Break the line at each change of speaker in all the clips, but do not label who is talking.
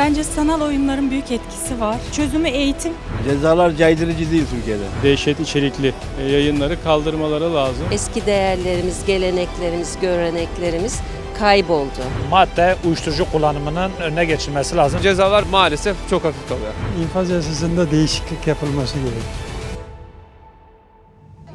Bence sanal oyunların büyük etkisi var. Çözümü eğitim.
Cezalar caydırıcı değil Türkiye'de.
dehşet içerikli e, yayınları kaldırmaları lazım.
Eski değerlerimiz, geleneklerimiz, göreneklerimiz kayboldu.
madde uyuşturucu kullanımının önüne geçilmesi lazım.
Cezalar maalesef çok hafif kalıyor.
İnfaz yasasında değişiklik yapılması gerekiyor.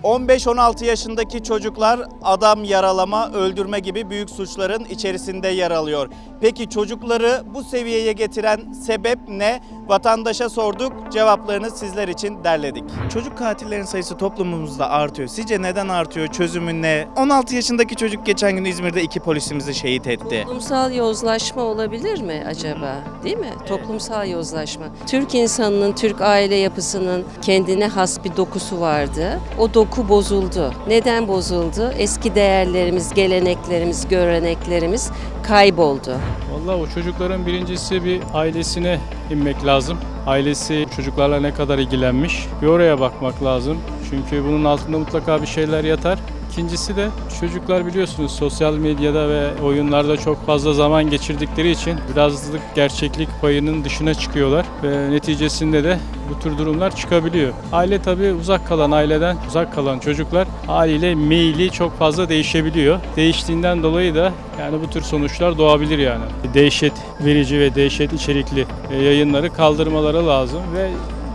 15-16 yaşındaki çocuklar adam yaralama, öldürme gibi büyük suçların içerisinde yer alıyor. Peki çocukları bu seviyeye getiren sebep ne? Vatandaşa sorduk, cevaplarını sizler için derledik. Çocuk katillerin sayısı toplumumuzda artıyor. Sizce neden artıyor? Çözümü ne? 16 yaşındaki çocuk geçen gün İzmir'de iki polisimizi şehit etti.
Toplumsal yozlaşma olabilir mi acaba? Değil mi? Toplumsal yozlaşma. Türk insanının, Türk aile yapısının kendine has bir dokusu vardı. O doku bozuldu. Neden bozuldu? Eski değerlerimiz, geleneklerimiz, göreneklerimiz kayboldu.
Vallahi o çocukların birincisi bir ailesine inmek lazım. Ailesi çocuklarla ne kadar ilgilenmiş bir oraya bakmak lazım. Çünkü bunun altında mutlaka bir şeyler yatar. İkincisi de çocuklar biliyorsunuz sosyal medyada ve oyunlarda çok fazla zaman geçirdikleri için birazcık gerçeklik payının dışına çıkıyorlar ve neticesinde de bu tür durumlar çıkabiliyor. Aile tabii uzak kalan aileden uzak kalan çocuklar haliyle meyili çok fazla değişebiliyor. Değiştiğinden dolayı da yani bu tür sonuçlar doğabilir yani. Dehşet verici ve dehşet içerikli yayınları kaldırmaları lazım ve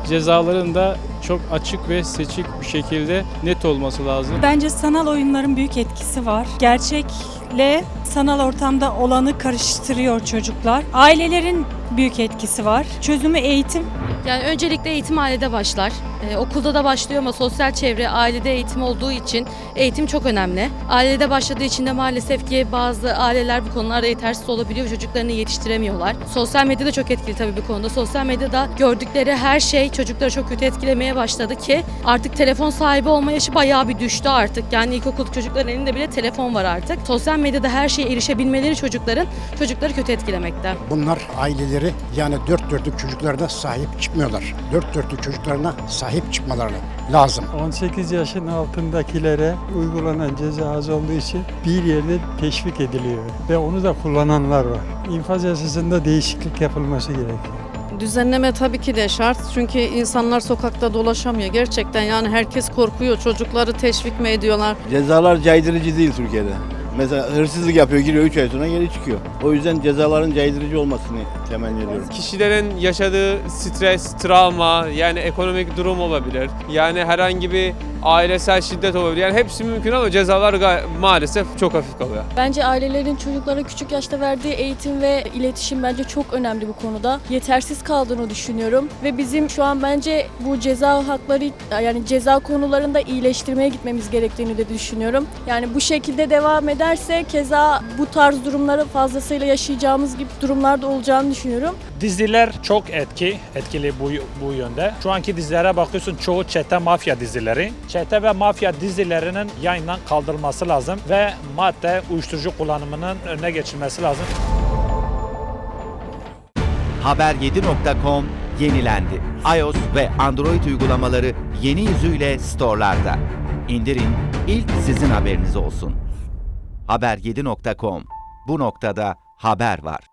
cezaların da çok açık ve seçik bir şekilde net olması lazım.
Bence sanal oyunların büyük etkisi var. Gerçekle sanal ortamda olanı karıştırıyor çocuklar. Ailelerin büyük etkisi var. Çözümü eğitim.
Yani öncelikle eğitim ailede başlar. Ee, okulda da başlıyor ama sosyal çevre ailede eğitim olduğu için eğitim çok önemli. Ailede başladığı için de maalesef ki bazı aileler bu konularda yetersiz olabiliyor çocuklarını yetiştiremiyorlar. Sosyal medya da çok etkili tabii bu konuda. Sosyal medyada gördükleri her şey çocukları çok kötü etkilemeye başladı ki artık telefon sahibi olma yaşı bayağı bir düştü artık. Yani ilkokul çocukların elinde bile telefon var artık. Sosyal medyada her şeye erişebilmeleri çocukların çocukları kötü etkilemekte.
Bunlar aileleri yani dört dörtlük çocuklarına sahip çıkmıyorlar. Dört dörtlük çocuklarına sahip çıkmaları lazım.
18 yaşın altındakilere uygulanan ceza az olduğu için bir yerde teşvik ediliyor ve onu da kullananlar var. İnfaz yasasında değişiklik yapılması gerekiyor.
Düzenleme tabii ki de şart çünkü insanlar sokakta dolaşamıyor. Gerçekten yani herkes korkuyor. Çocukları teşvik mi ediyorlar?
Cezalar caydırıcı değil Türkiye'de. Mesela hırsızlık yapıyor, giriyor 3 ay sonra geri çıkıyor. O yüzden cezaların caydırıcı olmasını temenni ediyorum.
Kişilerin yaşadığı stres, travma, yani ekonomik durum olabilir. Yani herhangi bir ailesel şiddet olabilir. Yani hepsi mümkün ama cezalar maalesef çok hafif kalıyor.
Bence ailelerin çocuklara küçük yaşta verdiği eğitim ve iletişim bence çok önemli bu konuda. Yetersiz kaldığını düşünüyorum ve bizim şu an bence bu ceza hakları yani ceza konularında iyileştirmeye gitmemiz gerektiğini de düşünüyorum. Yani bu şekilde devam ederse keza bu tarz durumları fazlasıyla yaşayacağımız gibi durumlar da olacağını düşünüyorum.
Diziler çok etki, etkili bu, bu yönde. Şu anki dizilere bakıyorsun çoğu çete mafya dizileri. Çete ve mafya dizilerinin yayından kaldırılması lazım ve madde uyuşturucu kullanımının önüne geçilmesi lazım.
Haber7.com yenilendi. iOS ve Android uygulamaları yeni yüzüyle storelarda. İndirin, ilk sizin haberiniz olsun. Haber7.com. Bu noktada haber var.